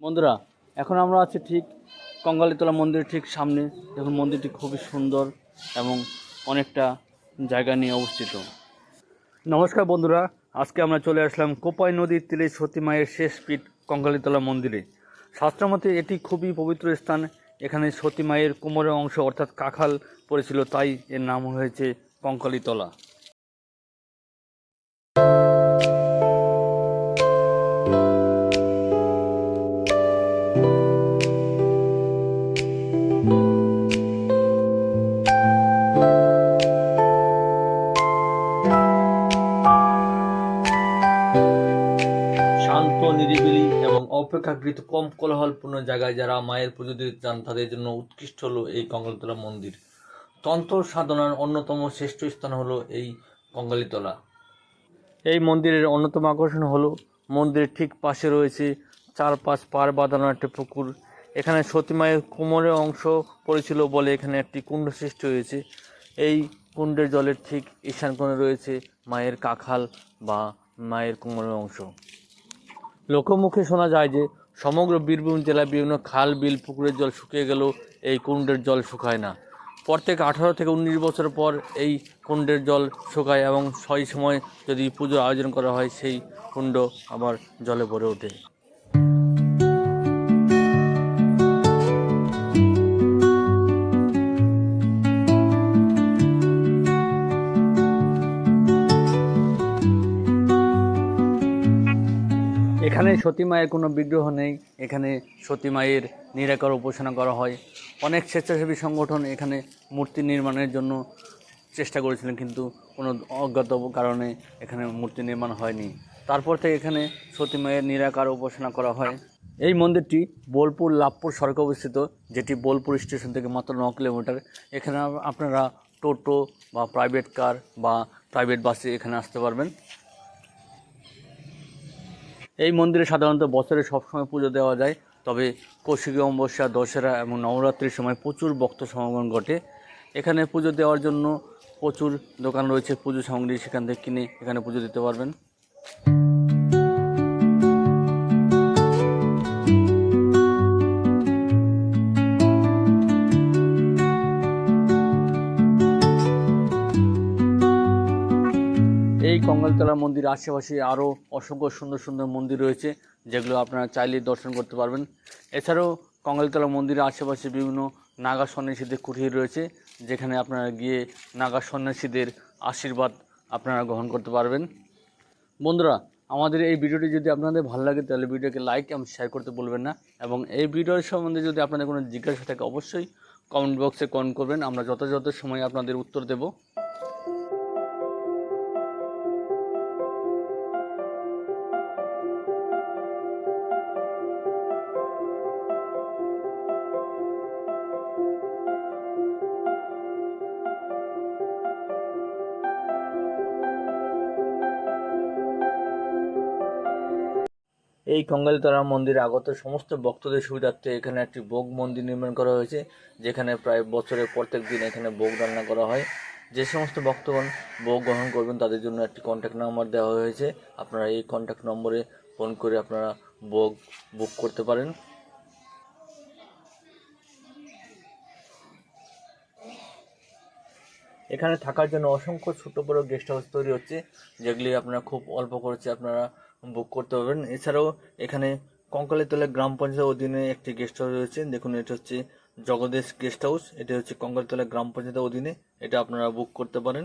বন্ধুরা, এখন আমরা আছি ঠিক কঙ্গালীতলা মন্দিরের ঠিক সামনে। দেখুন, মন্দিরটি খুবই সুন্দর এবং অনেকটা জায়গা নিয়ে অবস্থিত। নমস্কার বন্ধুরা, আজকে আমরা চলে আসলাম কোপাই নদীর তীরে সতী মায়ের শেষ পীঠ কঙ্গালীতলা মন্দিরে। শাস্ত্রমতে এটি খুবই পবিত্র স্থান। এখানে সতী মায়ের কোমরের অংশ অর্থাৎ কাখাল পড়েছিল, তাই এর নাম হয়েছে কঙ্কালীতলা শান্ত অপেক্ষাকৃত কম কোলাহলপূর্ণ জায়গায় যারা মায়ের পুজো দিতে চান, তাদের জন্য উৎকৃষ্ট হলো এই কঙ্গালীতলা মন্দির। তন্ত্র সাধনার অন্যতম শ্রেষ্ঠ স্থান হলো এই কঙ্গালীতলা এই মন্দিরের অন্যতম আকর্ষণ হলো মন্দিরের ঠিক পাশে রয়েছে চার পাঁচ পার বাঁধানো একটি পুকুর। এখানে সতী মায়ের কোমরের অংশ পড়েছিল বলে এখানে একটি কুণ্ড সৃষ্টি হয়েছে। এই কুণ্ডের জলের ঠিক ঈশান কোণে রয়েছে মায়ের কাখাল বা মায়ের কোমরের অংশ। লোকমুখে শোনা যায় যে সমগ্র বীরভূম জেলায় বিভিন্ন খাল, বিল, পুকুরের জল শুকিয়ে গেল এই কুণ্ডের জল শুকায় না। প্রত্যেক আঠারো থেকে উনিশ বছর পর এই কুণ্ডের জল শুকায় এবং সেই সময় যদি পুজোর আয়োজন করা হয়, সেই কুণ্ড আবার জলে ভরে ওঠে। এখানে সতী মায়ের কোনো বিগ্রহ নেই। এখানে সতী মায়ের নিরাকার উপাসনা করা হয়। অনেক স্বেচ্ছাসেবী সংগঠন এখানে মূর্তি নির্মাণের জন্য চেষ্টা করেছিলেন, কিন্তু কোনো অজ্ঞাত কারণে এখানে মূর্তি নির্মাণ হয়নি। তারপর থেকে এখানে সতী মায়ের নিরাকার উপাসনা করা হয়। এই মন্দিরটি বোলপুর লাভপুর সড়কে অবস্থিত, যেটি বোলপুর স্টেশন থেকে মাত্র ন কিলোমিটার। এখানে আপনারা টোটো বা প্রাইভেট কার বা প্রাইভেট বাসে এখানে আসতে পারবেন। এই মন্দিরে সাধারণত বছরে সবসময় পুজো দেওয়া যায়, তবে কৌশিকী অমাবস্যা দশেরা এবং নবরাত্রির সময় প্রচুর ভক্ত সমাগম ঘটে। এখানে পুজো দেওয়ার জন্য প্রচুর দোকান রয়েছে, পুজো সামগ্রী সেখান থেকে কিনে এখানে পুজো দিতে পারবেন। এই কঙ্গালতলা মন্দির আশেপাশে আরও অসংখ্য সুন্দর সুন্দর মন্দির রয়েছে, যেগুলো আপনারা চাইলে দর্শন করতে পারবেন। এছাড়াও কঙ্গালতলা মন্দিরের আশেপাশে বিভিন্ন নাগা সন্ন্যাসীদের কুঠির রয়েছে, যেখানে আপনারা গিয়ে নাগা সন্ন্যাসীদের আশীর্বাদ আপনারা গ্রহণ করতে পারবেন। বন্ধুরা, আমাদের এই ভিডিওটি যদি আপনাদের ভালো লাগে, তাহলে ভিডিওকে লাইক এবং শেয়ার করতে বলবেন না। এবং এই ভিডিওর সম্বন্ধে যদি আপনাদের কোনো জিজ্ঞাসা থাকে, অবশ্যই কমেন্ট বক্সে কমেন্ট করবেন। আমরা যথাযথ সময়ে আপনাদের উত্তর দেব। এই কঙ্গালীতলা মন্দিরে আগত সমস্ত ভক্তদের সুবিধার্থে এখানে একটি ভোগ মন্দির নির্মাণ করা হয়েছে, যেখানে প্রায় বছরের প্রত্যেক দিন এখানে ভোগ রান্না করা হয়। যে সমস্ত ভক্তগণ ভোগ গ্রহণ করবেন, তাদের জন্য একটি কন্ট্যাক্ট নাম্বার দেওয়া হয়েছে। আপনারা এই কন্ট্যাক্ট নম্বরে ফোন করে আপনারা ভোগ বুক করতে পারেন। এখানে থাকার জন্য অসংখ্য ছোট বড় গেস্ট হাউস তৈরি হচ্ছে, যেগুলি আপনারা খুব অল্প খরচে আপনারা বুক করতে পারবেন। এছাড়াও এখানে কঙ্কালীতলা গ্রাম পঞ্চায়েতের অধীনে একটি গেস্ট হাউস রয়েছে। দেখুন, এটা হচ্ছে জগদেশ গেস্ট হাউস এটা হচ্ছে কঙ্কালীতলা গ্রাম পঞ্চায়েতের অধীনে। এটা আপনারা বুক করতে পারেন।